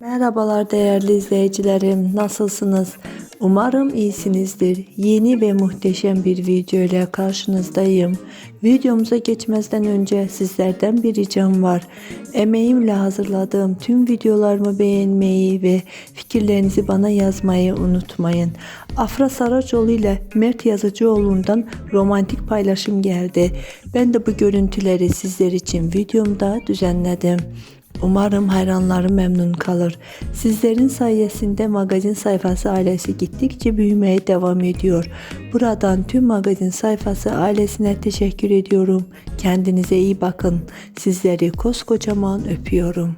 Merhabalar değerli izleyicilerim. Nasılsınız? Umarım iyisinizdir. Yeni ve muhteşem bir video ile karşınızdayım. Videomuza geçmezden önce sizlerden bir ricam var. Emeğimle hazırladığım tüm videolarımı beğenmeyi ve fikirlerinizi bana yazmayı unutmayın. Afra Saracoğlu ile Mert Yazıcıoğlu'ndan romantik paylaşım geldi. Ben de bu görüntüleri sizler için videomda düzenledim. Umarım hayranlarım memnun kalır. Sizlerin sayesinde magazin sayfası ailesi gittikçe büyümeye devam ediyor. Buradan tüm magazin sayfası ailesine teşekkür ediyorum. Kendinize iyi bakın. Sizleri koskocaman öpüyorum.